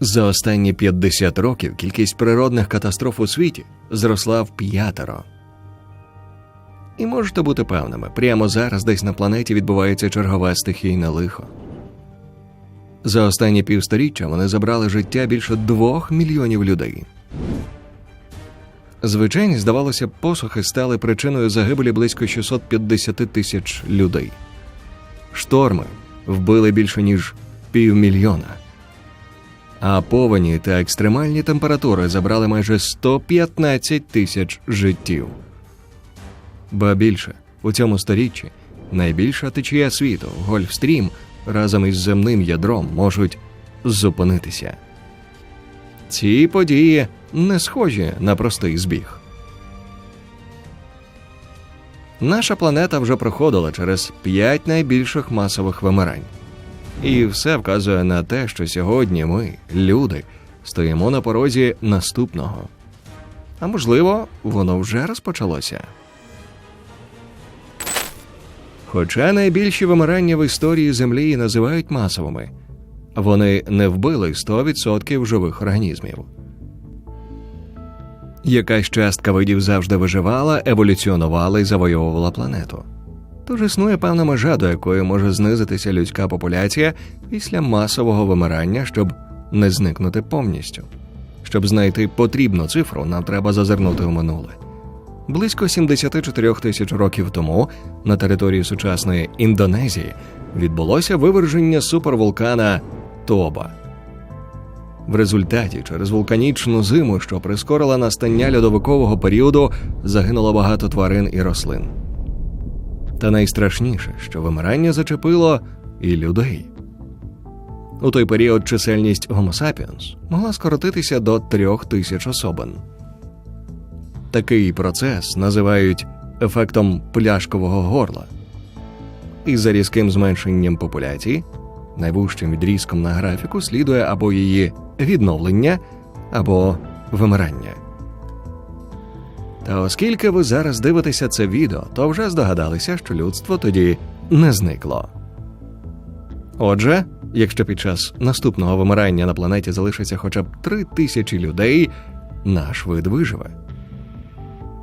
За останні 50 років кількість природних катастроф у світі зросла в п'ятеро. І можете бути певними, прямо зараз десь на планеті відбувається чергове стихійне лихо. За останні півсторіччя вони забрали життя більше двох мільйонів людей. Звичайні, здавалося, посухи стали причиною загибелі близько 650 тисяч людей. Шторми вбили більше ніж півмільйона. А повені та екстремальні температури забрали майже 115 тисяч життів. Ба більше у цьому сторіччі найбільша течія світу Гольфстрім разом із земним ядром можуть зупинитися. Ці події не схожі на простий збіг. Наша планета вже проходила через п'ять найбільших масових вимирань. І все вказує на те, що сьогодні ми, люди, стоїмо на порозі наступного. А можливо, воно вже розпочалося. Хоча найбільші вимирання в історії Землі називають масовими, вони не вбили 100% живих організмів. Якась частка видів завжди виживала, еволюціонувала і завойовувала планету. Тож існує певна межа, до якої може знизитися людська популяція після масового вимирання, щоб не зникнути повністю. Щоб знайти потрібну цифру, нам треба зазирнути в минуле. Близько 74 тисяч років тому на території сучасної Індонезії відбулося виверження супервулкана Тоба. В результаті через вулканічну зиму, що прискорила настання льодовикового періоду, загинуло багато тварин і рослин. Та найстрашніше, що вимирання зачепило і людей. У той період чисельність Homo sapiens могла скоротитися до трьох тисяч особин. Такий процес називають ефектом пляшкового горла. І за різким зменшенням популяції, найвужчим відрізком на графіку слідує або її відновлення, або вимирання. Та оскільки ви зараз дивитеся це відео, то вже здогадалися, що людство тоді не зникло. Отже, якщо під час наступного вимирання на планеті залишиться хоча б три тисячі людей, наш вид виживе.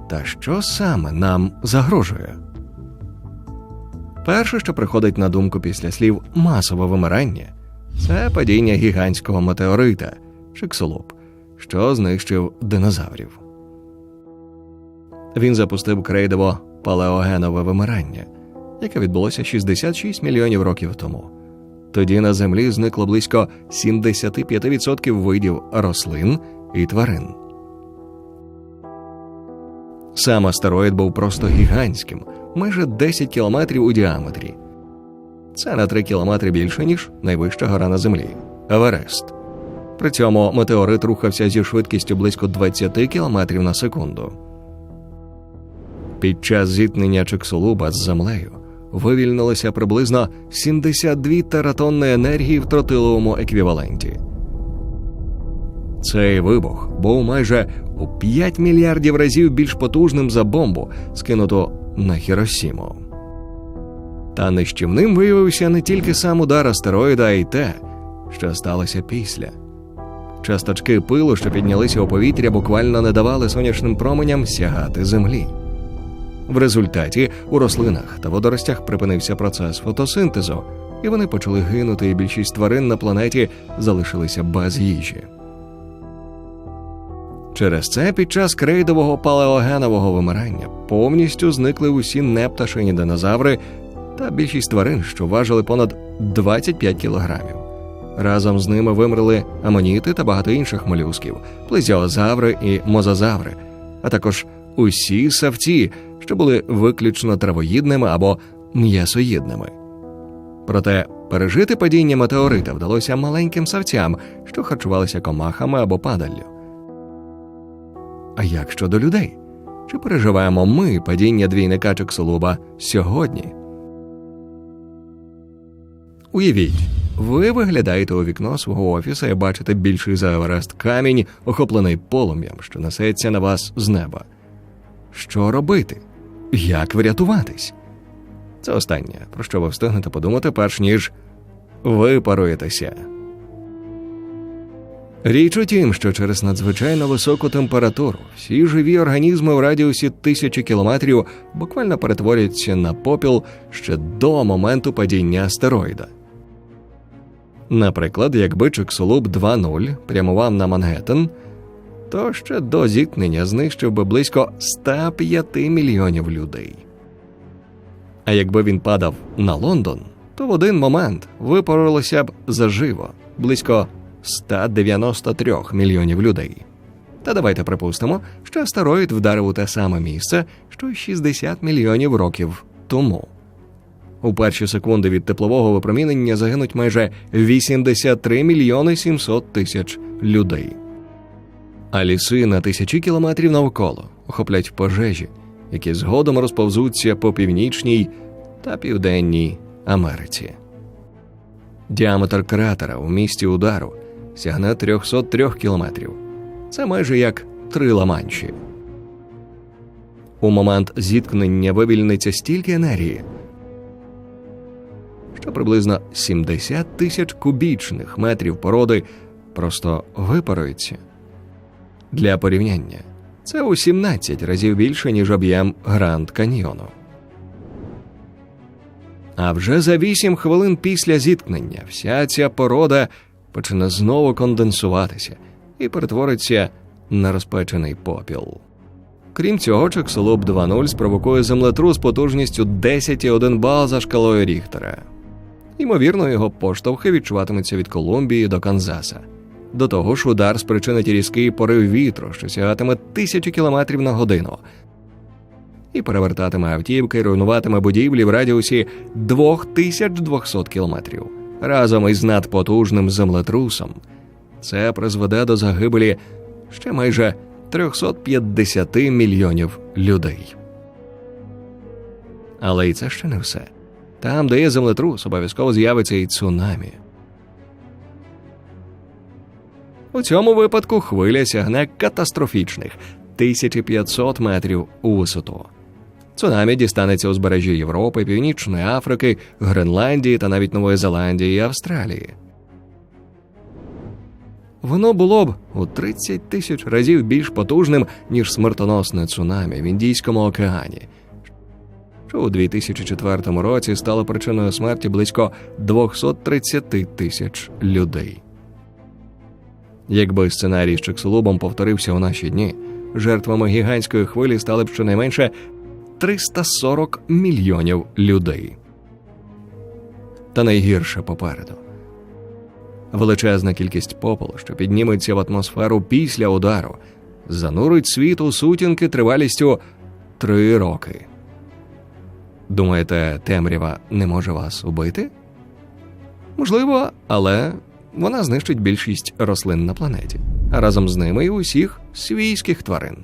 Та що саме нам загрожує? Перше, що приходить на думку після слів масове вимирання, це падіння гігантського метеорита Чиксолоп, що знищив динозаврів. Він запустив крейдово палеогенове вимирання, яке відбулося 66 мільйонів років тому. Тоді на землі зникло близько 75% видів рослин і тварин. Сам астероїд був просто гігантським, майже 10 кілометрів у діаметрі. Це на 3 кілометри більше, ніж найвища гора на землі Еверест. При цьому метеорит рухався зі швидкістю близько 20 кілометрів на секунду. Під час зіткнення Чиксолуба з землею вивільнилося приблизно 72 тератонни енергії в тротиловому еквіваленті. Цей вибух був майже у 5 мільярдів разів більш потужним за бомбу, скинуту на Хіросіму. Та нищівним виявився не тільки сам удар астероїда, а й те, що сталося після. Часточки пилу, що піднялися у повітря, буквально не давали сонячним променям сягати землі. В результаті у рослинах та водоростях припинився процес фотосинтезу, і вони почали гинути, і більшість тварин на планеті залишилися без їжі. Через це під час крейдового палеогенового вимирання повністю зникли усі непташині динозаври та більшість тварин, що важили понад 25 кілограмів. Разом з ними вимерли амоніти та багато інших молюсків, плезіозаври і мозазаври, а також усі савці, що були виключно травоїдними або м'ясоїдними. Проте пережити падіння метеорита вдалося маленьким савцям, що харчувалися комахами або падаллю. А як щодо людей? Чи переживаємо ми падіння двійника Чиксолуба сьогодні? Уявіть, ви виглядаєте у вікно свого офіса і бачите більший за Еверест камінь, охоплений полум'ям, що несеться на вас з неба. Що робити? Як врятуватись? Це останнє, про що ви встигнете подумати, перш ніж випаруєтеся. Річ у тім, що через надзвичайно високу температуру всі живі організми в радіусі тисячі кілометрів буквально перетворюються на попіл ще до моменту падіння астероїда. Наприклад, якби Чиксулуб 2.0 прямував на Мангеттен, то ще до зіткнення знищив би близько 105 мільйонів людей. А якби він падав на Лондон, то в один момент випарилося б заживо близько 193 мільйонів людей. Та давайте припустимо, що астероїд вдарив у те саме місце, що й 60 мільйонів років тому. У перші секунди від теплового випромінення загинуть майже 83 мільйони 700 тисяч людей. А ліси на тисячі кілометрів навколо охоплять пожежі, які згодом розповзуться по північній та південній Америці. Діаметр кратера у місті удару сягне 303 кілометрів. Це майже як три ламанші. У момент зіткнення вивільниться стільки енергії, що приблизно 70 тисяч кубічних метрів породи просто випарується. Для порівняння це у 17 разів більше, ніж об'єм Гранд Каньйону. А вже за 8 хвилин після зіткнення вся ця порода почне знову конденсуватися і перетвориться на розпечений попіл. Крім цього, Чексолоб 2.0 спровокує землетрус потужністю 10,1 бал за шкалою Ріхтера. Ймовірно, його поштовхи відчуватимуться від Колумбії до Канзаса. До того ж, удар спричинить різкий порив вітру, що сягатиме тисячі кілометрів на годину, і перевертатиме автівки, руйнуватиме будівлі в радіусі 2200 кілометрів. Разом із надпотужним землетрусом це призведе до загибелі ще майже 350 мільйонів людей. Але і це ще не все. Там, де є землетрус, обов'язково з'явиться і цунамі. У цьому випадку хвиля сягне катастрофічних 1500 метрів у висоту. Цунамі дістанеться узбережжя Європи, Північної Африки, Гренландії та навіть Нової Зеландії і Австралії. Воно було б у 30 тисяч разів більш потужним, ніж смертоносне цунамі в Індійському океані, що у 2004 році стало причиною смерті близько 230 тисяч людей. Якби сценарій з Чексолубом повторився у наші дні, жертвами гігантської хвилі стали б щонайменше 340 мільйонів людей. Та найгірше попереду. Величезна кількість попелу, що підніметься в атмосферу після удару, занурить світ у сутінки тривалістю три роки. Думаєте, темрява не може вас убити? Можливо, але вона знищить більшість рослин на планеті, а разом з ними і усіх свійських тварин.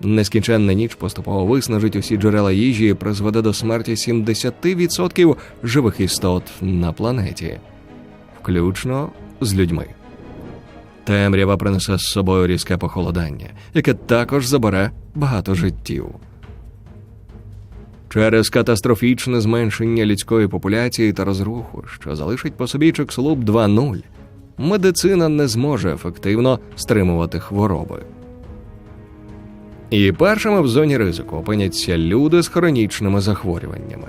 Нескінченна ніч поступово виснажить усі джерела їжі і призведе до смерті 70% живих істот на планеті, включно з людьми. Темрява принесе з собою різке похолодання, яке також забере багато життів. Через катастрофічне зменшення людської популяції та розруху, що залишить по собі Чекслуб 2.0, медицина не зможе ефективно стримувати хвороби. І першими в зоні ризику опиняться люди з хронічними захворюваннями.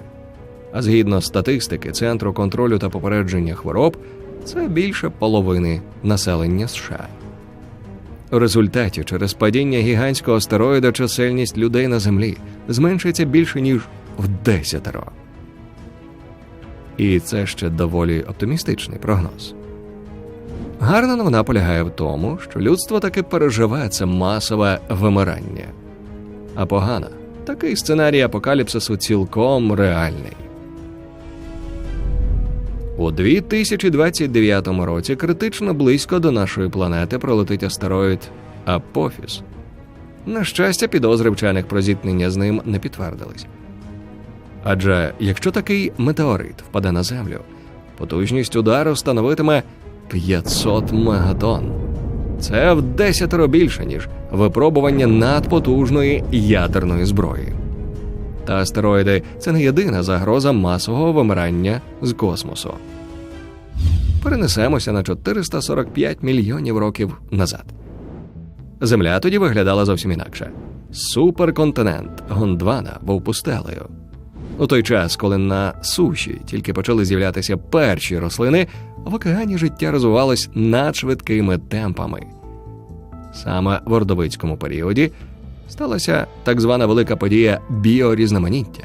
А згідно статистики Центру контролю та попередження хвороб, це більше половини населення США. У результаті через падіння гігантського астероїда чисельність людей на землі зменшиться більше ніж в десятеро. І це ще доволі оптимістичний прогноз. Гарна новина полягає в тому, що людство таки переживе це масове вимирання. А погана такий сценарій апокаліпсису цілком реальний. У 2029 році критично близько до нашої планети пролетить астероїд Апофіс. На щастя, підозри вчених про зіткнення з ним не підтвердились. Адже якщо такий метеорит впаде на землю, потужність удару становитиме 500 мегатонн. Це в десятеро більше, ніж випробування надпотужної ядерної зброї. Та астероїди це не єдина загроза масового вимирання з космосу. перенесемося на 445 мільйонів років назад. Земля тоді виглядала зовсім інакше. Суперконтинент Гондвана був пустелею. У той час, коли на суші тільки почали з'являтися перші рослини, в океані життя розвивалось надшвидкими темпами. Саме в ордовицькому періоді сталася так звана велика подія біорізноманіття,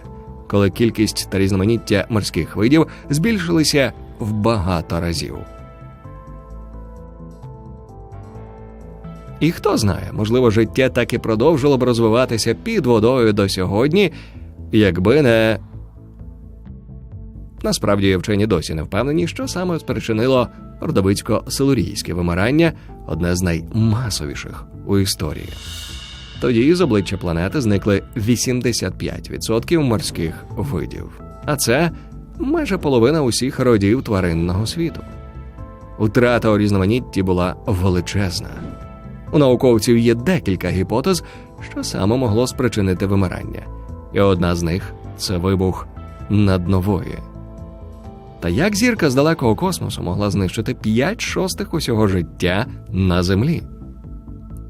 коли кількість та різноманіття морських видів збільшилися в багато разів. І хто знає, можливо, життя так і продовжило б розвиватися під водою до сьогодні, якби не. Насправді вчені досі не впевнені, що саме спричинило ордовицько-силурійське вимирання, одне з наймасовіших у історії. Тоді з обличчя планети зникли 85% морських видів, а це майже половина усіх родів тваринного світу. Утрата у різноманітті була величезна. У науковців є декілька гіпотез, що саме могло спричинити вимирання, і одна з них це вибух наднової. Та як зірка з далекого космосу могла знищити 5 шостих усього життя на Землі?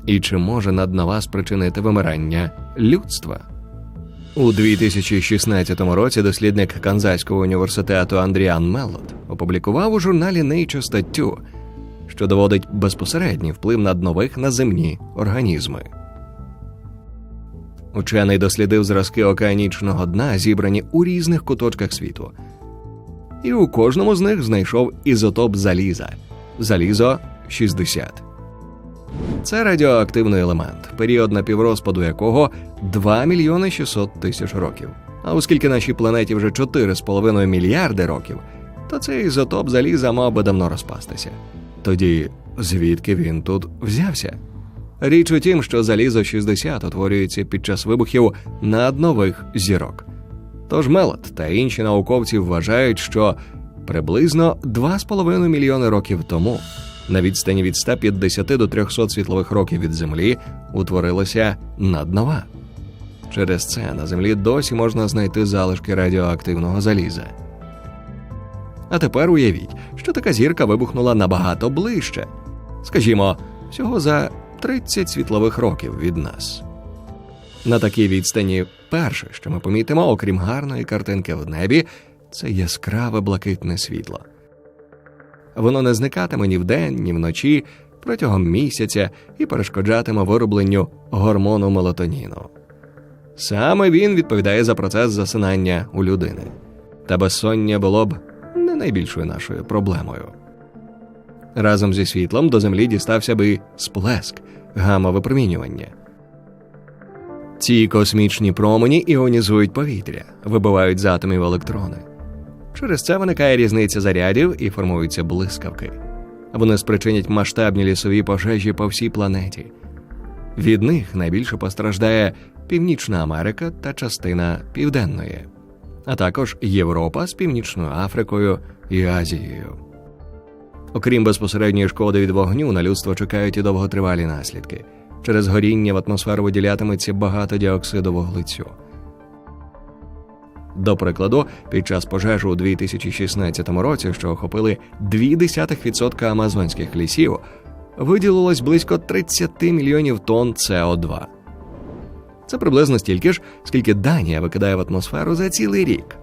І чи може наднова спричинити вимирання людства? У 2016 році дослідник Канзайського університету Андріан Меллот опублікував у журналі Nature статтю, що доводить безпосередній вплив на земні організми. Учений дослідив зразки океанічного дна, зібрані у різних куточках світу, і у кожному з них знайшов ізотоп заліза залізо 60. Це радіоактивний елемент, період напіврозпаду якого 2 мільйони 600 тисяч років. А оскільки нашій планеті вже 4,5 мільярди років, то цей ізотоп заліза мав би давно розпастися. Тоді звідки він тут взявся? Річ у тім, що залізо 60 утворюється під час вибухів наднових зірок. Тож Мелот та інші науковці вважають, що приблизно 2,5 мільйони років тому на відстані від 150 до 300 світлових років від Землі утворилася наднова. Через це на Землі досі можна знайти залишки радіоактивного заліза. А тепер уявіть, що така зірка вибухнула набагато ближче, скажімо, всього за 30 світлових років від нас. На такій відстані перше, що ми помітимо, окрім гарної картинки в небі, це яскраве блакитне світло. Воно не зникатиме ні вдень, ні вночі протягом місяця і перешкоджатиме виробленню гормону мелатоніну. Саме він відповідає за процес засинання у людини, та безсоння було б не найбільшою нашою проблемою. Разом зі світлом до землі дістався би сплеск, гамма-випромінювання. Ці космічні промені іонізують повітря, вибивають з атомів електрони. Через це виникає різниця зарядів і формуються блискавки. Вони спричинять масштабні лісові пожежі по всій планеті. Від них найбільше постраждає Північна Америка та частина Південної, а також Європа з Північною Африкою і Азією. Окрім безпосередньої шкоди від вогню, на людство чекають і довготривалі наслідки. Через горіння в атмосферу виділятиметься багато діоксиду вуглецю. До прикладу, під час пожежі у 2016 році, що охопили 0,2% амазонських лісів, виділилось близько 30 мільйонів тонн СО2. Це приблизно стільки ж, скільки Данія викидає в атмосферу за цілий рік.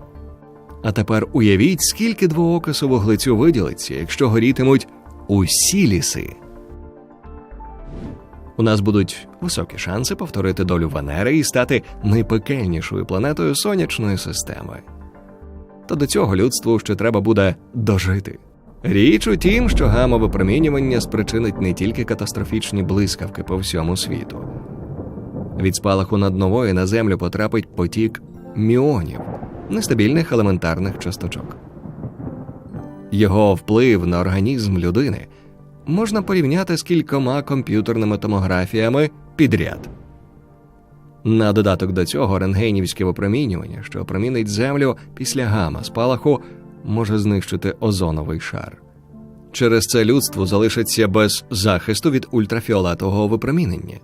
А тепер уявіть, скільки двоокису вуглецю виділиться, якщо горітимуть усі ліси. У нас будуть високі шанси повторити долю Венери і стати найпекельнішою планетою сонячної системи. Та до цього людству ще треба буде дожити. Річ у тім, що гамовипромінювання спричинить не тільки катастрофічні блискавки по всьому світу. Від спалаху над нової на землю потрапить потік міонів, нестабільних елементарних часточок. Його вплив на організм людини можна порівняти з кількома комп'ютерними томографіями підряд. На додаток до цього рентгенівське випромінювання, що опромінить землю після гама спалаху, може знищити озоновий шар. Через це людство залишиться без захисту від ультрафіолетового випромінення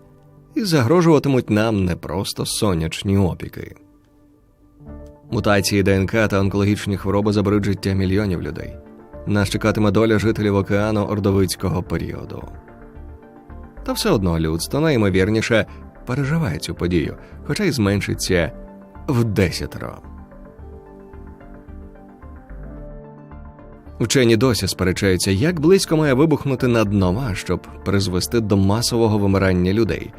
і загрожуватимуть нам не просто сонячні опіки. Мутації ДНК та онкологічні хвороби заберуть життя мільйонів людей. Нас чекатиме доля жителів океану ордовицького періоду. Та все одно людство найімовірніше переживає цю подію, хоча й зменшиться в десятеро. Вчені досі сперечаються, як близько має вибухнути наднова, щоб призвести до масового вимирання людей,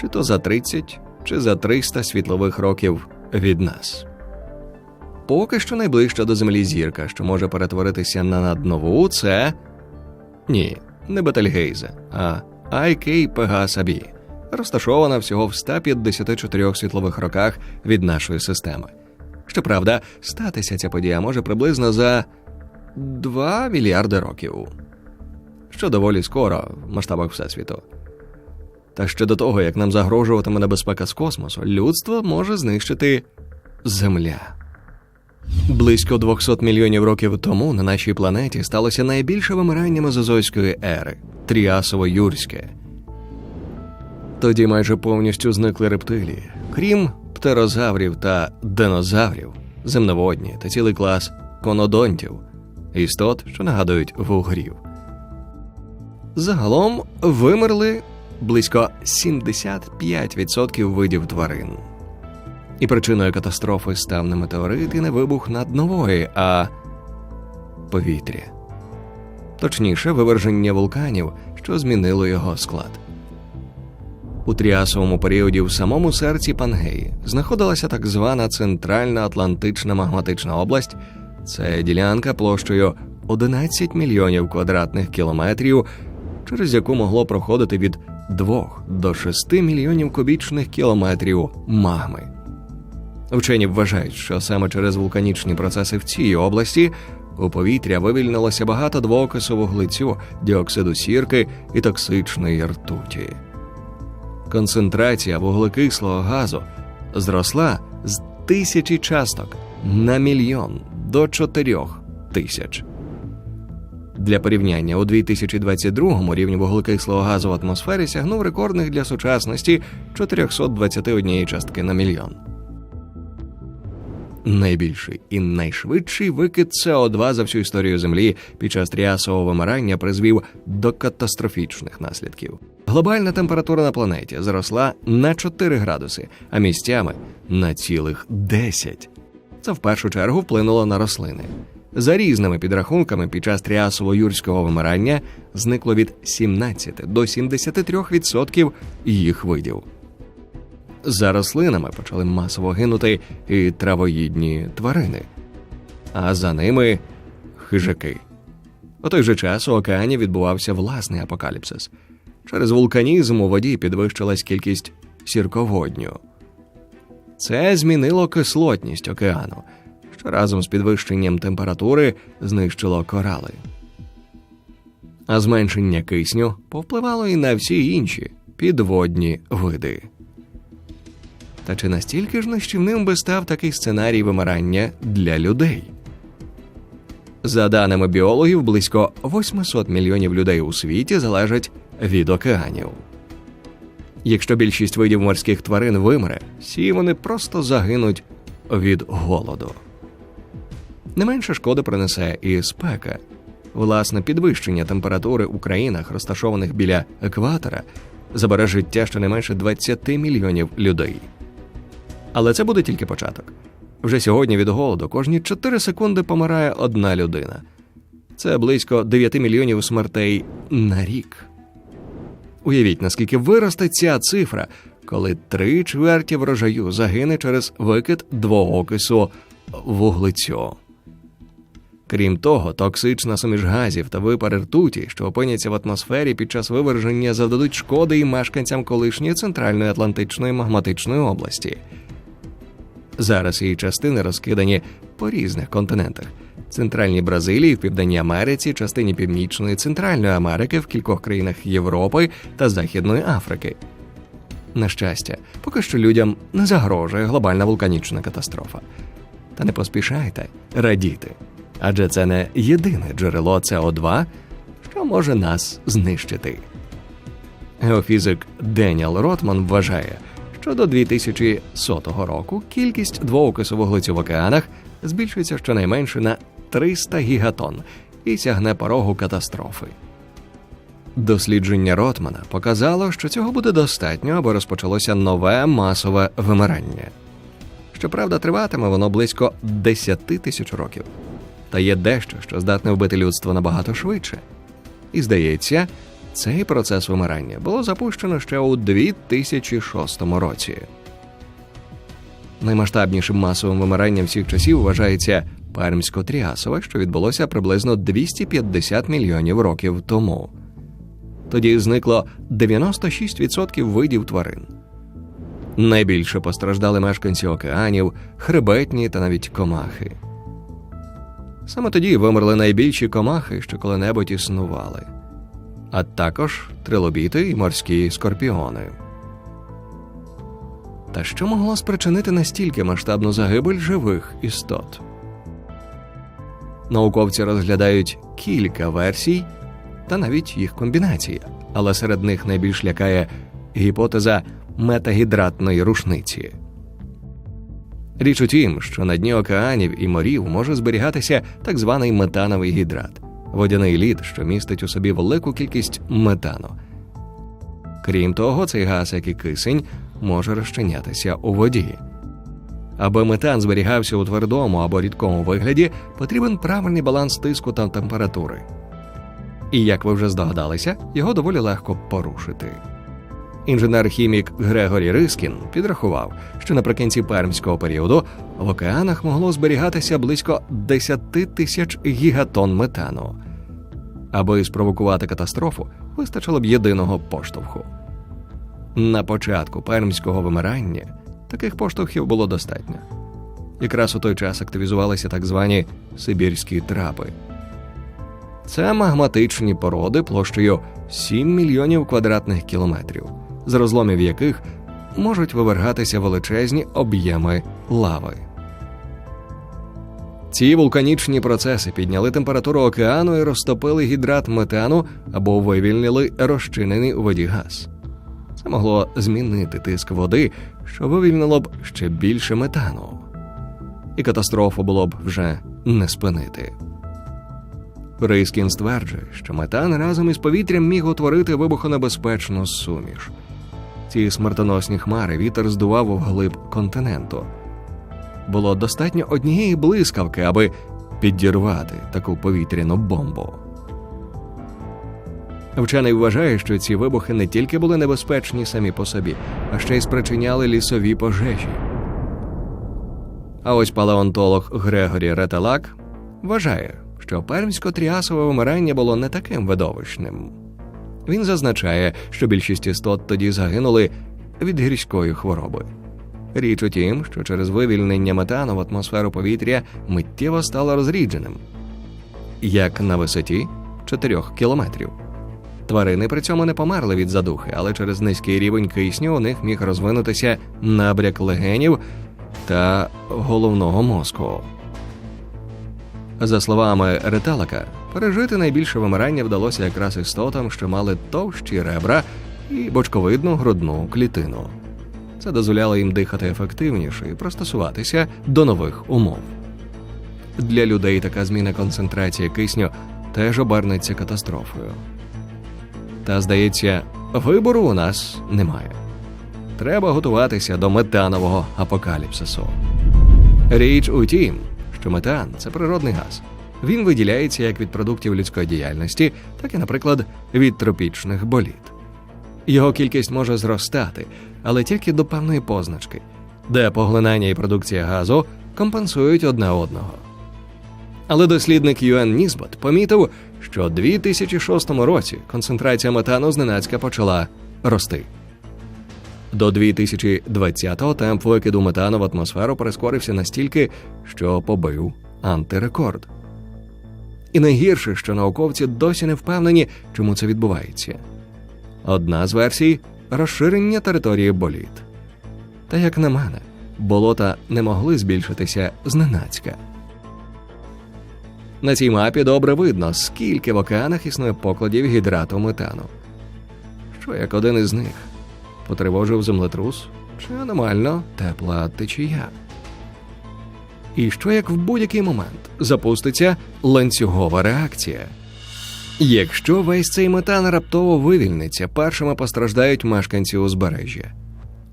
чи то за 30, чи за 300 світлових років від нас. Поки що найближча до Землі зірка, що може перетворитися на наднову, це ні, не Бетельгейзе, а IK B, розташована всього в 154 світлових роках від нашої системи. Щоправда, статися ця подія може приблизно за 2 мільярди років, що доволі скоро в масштабах Всесвіту. Та ще до того, як нам загрожуватиме небезпека з космосу, людство може знищити Земля. Близько 200 мільйонів років тому на нашій планеті сталося найбільше вимирання мезозойської ери Тріасово-Юрське. Тоді майже повністю зникли рептилії, крім птерозаврів та динозаврів, земноводні та цілий клас конодонтів, істот, що нагадують вугрів. Загалом вимерли близько 75% видів тварин. І причиною катастрофи став не метеорит і не вибух над нової, а повітря. Точніше, виверження вулканів, що змінило його склад. У тріасовому періоді в самому серці Пангеї знаходилася так звана Центральна Атлантична магматична область. Це ділянка площею 11 мільйонів квадратних кілометрів, через яку могло проходити від 2 до 6 мільйонів кубічних кілометрів магми. Вчені вважають, що саме через вулканічні процеси в цій області у повітря вивільнилося багато двоокису вуглецю, діоксиду сірки і токсичної ртуті. Концентрація вуглекислого газу зросла з тисячі часток на мільйон до чотирьох тисяч. Для порівняння у 2022-му рівень вуглекислого газу в атмосфері сягнув рекордних для сучасності 421 частки на мільйон. Найбільший і найшвидший викид СО2 за всю історію Землі під час тріасового вимирання призвів до катастрофічних наслідків. Глобальна температура на планеті зросла на 4 градуси, а місцями на цілих 10. Це в першу чергу вплинуло на рослини. За різними підрахунками, під час тріасово-юрського вимирання зникло від 17 до 73% їх видів. За рослинами почали масово гинути і травоїдні тварини, а за ними хижаки. У той же час у океані відбувався власний апокаліпсис. Через вулканізм у воді підвищилась кількість сірководню. Це змінило кислотність океану, що разом з підвищенням температури знищило корали. А зменшення кисню повпливало і на всі інші підводні види. Та чи настільки ж нищівним би став такий сценарій вимирання для людей? За даними біологів, близько 800 мільйонів людей у світі залежать від океанів. Якщо більшість видів морських тварин вимре, всі вони просто загинуть від голоду. Не менше шкоди принесе і спека. Власне, підвищення температури у країнах, розташованих біля екватора, забере життя щонайменше 20 мільйонів людей. Але це буде тільки початок. Вже сьогодні від голоду кожні 4 секунди помирає одна людина. Це близько 9 мільйонів смертей на рік. Уявіть, наскільки виросте ця цифра, коли три чверті врожаю загине через викид двоокису вуглецю. Крім того, токсична суміш газів та випари ртуті, що опиняться в атмосфері під час виверження, завдадуть шкоди і мешканцям колишньої центральної Атлантичної магматичної області. Зараз її частини розкидані по різних континентах: центральній Бразилії, в Південній Америці, частині Північної Центральної Америки, в кількох країнах Європи та Західної Африки. На щастя, поки що людям не загрожує глобальна вулканічна катастрофа. Та не поспішайте радіти, адже це не єдине джерело СО2, що може нас знищити. Геофізик Деніел Ротман вважає, що до 2100 року кількість двоокису в океанах збільшується щонайменше на 300 гігатон і сягне порогу катастрофи. Дослідження Ротмана показало, що цього буде достатньо, аби розпочалося нове масове вимирання. Щоправда, триватиме воно близько 10 тисяч років. Та є дещо, що здатне вбити людство набагато швидше. І здається, цей процес вимирання було запущено ще у 2006 році. Наймасштабнішим масовим вимиранням всіх часів вважається Пермсько-Тріасове, що відбулося приблизно 250 мільйонів років тому. Тоді зникло 96% видів тварин. Найбільше постраждали мешканці океанів, хребетні та навіть комахи. Саме тоді вимерли найбільші комахи, що коли-небудь існували, а також трилобіти і морські скорпіони. Та що могло спричинити настільки масштабну загибель живих істот? Науковці розглядають кілька версій та навіть їх комбінації, але серед них найбільш лякає гіпотеза метагідратної рушниці. Річ у тім, що на дні океанів і морів може зберігатися так званий метановий гідрат водяний лід, що містить у собі велику кількість метану. Крім того, цей газ, як і кисень, може розчинятися у воді. Аби метан зберігався у твердому або рідкому вигляді, потрібен правильний баланс тиску та температури. І як ви вже здогадалися, його доволі легко порушити. Інженер-хімік Грегорі Рискін підрахував, що наприкінці пермського періоду в океанах могло зберігатися близько 10 тисяч гігатон метану. Аби спровокувати катастрофу, вистачило б єдиного поштовху. На початку пермського вимирання таких поштовхів було достатньо. Якраз у той час активізувалися так звані Сибірські трапи. Це магматичні породи площею 7 мільйонів квадратних кілометрів, з розломів яких можуть вивергатися величезні об'єми лави. Ці вулканічні процеси підняли температуру океану і розтопили гідрат метану або вивільнили розчинений у воді газ. Це могло змінити тиск води, що вивільнило б ще більше метану, і катастрофу було б вже не спинити. Рейскін стверджує, що метан разом із повітрям міг утворити вибухонебезпечну суміш. Ці смертоносні хмари вітер здував вглиб континенту. Було достатньо однієї блискавки, аби підірвати таку повітряну бомбу. Вчений вважає, що ці вибухи не тільки були небезпечні самі по собі, а ще й спричиняли лісові пожежі. А ось палеонтолог Грегорі Ретелак вважає, що пермсько-тріасове вимирання було не таким видовищним. Він зазначає, що більшість істот тоді загинули від гірської хвороби. Річ у тім, що через вивільнення метану в атмосферу повітря миттєво стало розрідженим, як на висоті 4 кілометрів. Тварини при цьому не померли від задухи, але через низький рівень кисню у них міг розвинутися набряк легенів та головного мозку. За словами Реталака, пережити найбільше вимирання вдалося якраз істотам, що мали товщі ребра і бочковидну грудну клітину. Це дозволяло їм дихати ефективніше і пристосуватися до нових умов. Для людей така зміна концентрації кисню теж обернеться катастрофою. Та, здається, вибору у нас немає. Треба готуватися до метанового апокаліпсису. Річ у тім, що метан це природний газ. Він виділяється як від продуктів людської діяльності, так і, наприклад, від тропічних боліт. Його кількість може зростати, але тільки до певної позначки, де поглинання і продукція газу компенсують одне одного. Але дослідник Юен Нізбот помітив, що у 2006 році концентрація метану зненацька почала рости. До 2020-го темп викиду метану в атмосферу прискорився настільки, що побив антирекорд. І найгірше, що науковці досі не впевнені, чому це відбувається. Одна з версій розширення території боліт. Та як на мене, болота не могли збільшитися зненацька. На цій мапі добре видно, скільки в океанах існує покладів гідрату метану. Що як один із них потривожив землетрус чи аномально тепла течія. І що як в будь-який момент запуститься ланцюгова реакція? Якщо весь цей метан раптово вивільниться, першими постраждають мешканці узбережжя.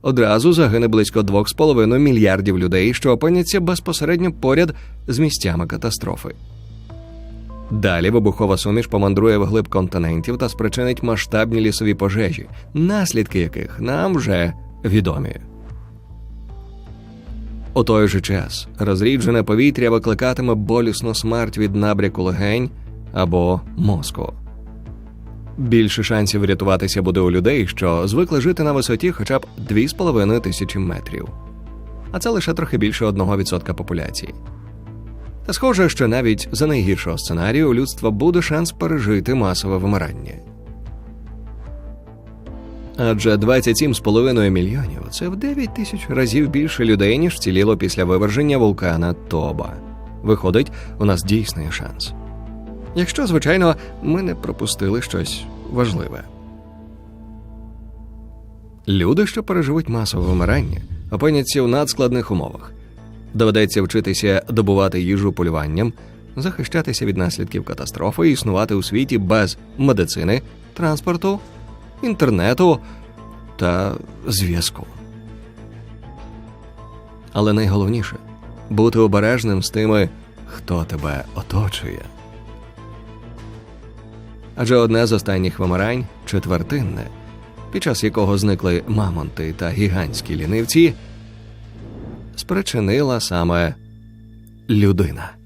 Одразу загине близько 2,5 мільярдів людей, що опиняться безпосередньо поряд з місцями катастрофи. Далі вибухова суміш помандрує вглиб континентів та спричинить масштабні лісові пожежі, наслідки яких нам вже відомі. У той же час розріджене повітря викликатиме болісну смерть від набряку легень або мозку. Більше шансів врятуватися буде у людей, що звикли жити на висоті хоча б 2,5 тисячі метрів. А це лише трохи більше 1% популяції. Та схоже, що навіть за найгіршого сценарію у людства буде шанс пережити масове вимирання. Адже 27,5 мільйонів це в 9 тисяч разів більше людей, ніж вціліло після виверження вулкана Тоба. Виходить, у нас дійсний шанс. Якщо, звичайно, ми не пропустили щось важливе. Люди, що переживуть масове вимирання, опиняться в надскладних умовах. Доведеться вчитися добувати їжу полюванням, захищатися від наслідків катастрофи і існувати у світі без медицини, транспорту, інтернету та зв'язку. Але найголовніше бути обережним з тими, хто тебе оточує. Адже одне з останніх вимирань четвертинне, під час якого зникли мамонти та гігантські лінивці, спричинила саме людина.